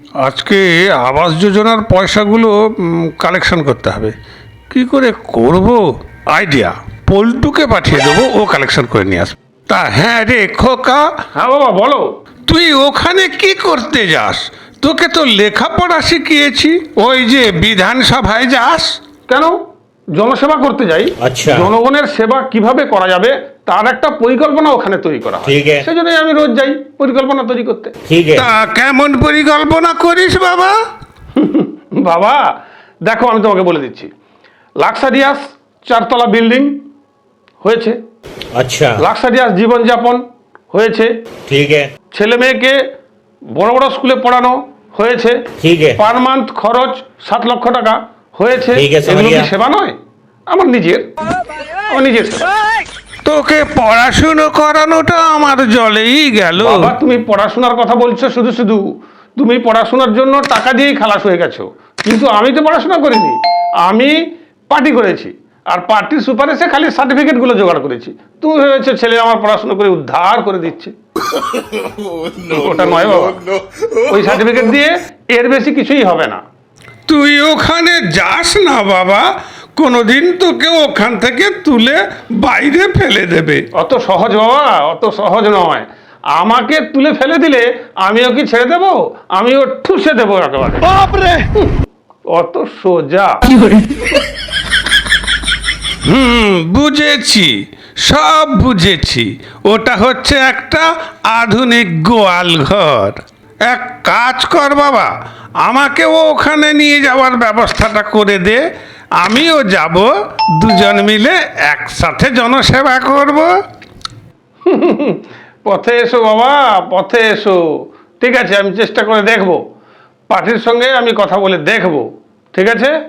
আজকে আবাস যোজনার পয়সাগুলো কালেকশন করতে হবে। কি করে করব? আইডিয়া পল্টুকে পাঠিয়ে দেবো ও কালেকশন করে নিয়ে আসবে। তা হ্যাঁ রে খোকা। হ্যাঁ বাবা বলো। তুই ওখানে কি করতে যাস? তোকে তো লেখাপড়া শিখিয়েছি। ওই যে বিধানসভায় যাস। কেন? জনসেবা করতে যাই জনগণের সেবা কীভাবে করা যাবে তার একটা পরিকল্পনা ওখানে তৈরি করা হয়। সেই জন্যই আমি রোজ যাই পরিকল্পনা তৈরি করতে। তা কেমন পরিকল্পনা করিস বাবা? বাবা দেখো আমি তোমাকে বলে দিচ্ছি। লাক্সারিয়াস চারতলা বিল্ডিং হয়েছে। আচ্ছা। লাক্সারিয়াস জীবনযাপন হয়েছে। ঠিক ছেলে মেয়েকে বড় বড় স্কুলে পড়ানো হয়েছে। ঠিক পার মান্থ খরচ সাত লক্ষ টাকা। হয়েছে এগুলো কি সেবা নয়? আমার নিজের। আমার নিজের তোকে পড়াশুনো করানোটা আমার জলেই গেল। বাবা তুমি পড়াশোনার কথা বলছো শুধু শুধু। তুমি পড়াশোনার জন্য টাকা দিয়েই খালাস হয়ে গেছো। কিন্তু আমি তো পড়াশোনা করিনি। আমি পার্টি করেছি। আর পার্টির সুপারিশে খালি সার্টিফিকেটগুলো জোগাড় করেছি। তুমি ভেবেছো ছেলে আমার পড়াশোনা করে উদ্ধার করে দিচ্ছে। ওটা নয় বাবা। ওই সার্টিফিকেট দিয়ে এর বেশি কিছুই হবে না। তুই ওখানে যাস না বাবা। কোনোদিন তোকে ওখান থেকে তুলে বাইরে ফেলে দেবে। অত সহজ বাবা অত সহজ নয়। আমাকে তুলে ফেলে দিলে আমিও কি ছেড়ে দেবো? আমিও ঠুসে দেবো একেবারে। অত সোজা। হুম বুঝেছি সব বুঝেছি। ওটা হচ্ছে একটা আধুনিক গোয়াল ঘর। এক কাজ কর বাবা আমাকেও ওখানে নিয়ে যাওয়ার ব্যবস্থাটা করে দে, আমিও যাব, দুজন মিলে একসাথে জনসেবা করব। পথে এসো বাবা, পথে এসো। ঠিক আছে, আমি চেষ্টা করে দেখব। পার্টির সঙ্গে আমি কথা বলে দেখব। ঠিক আছে?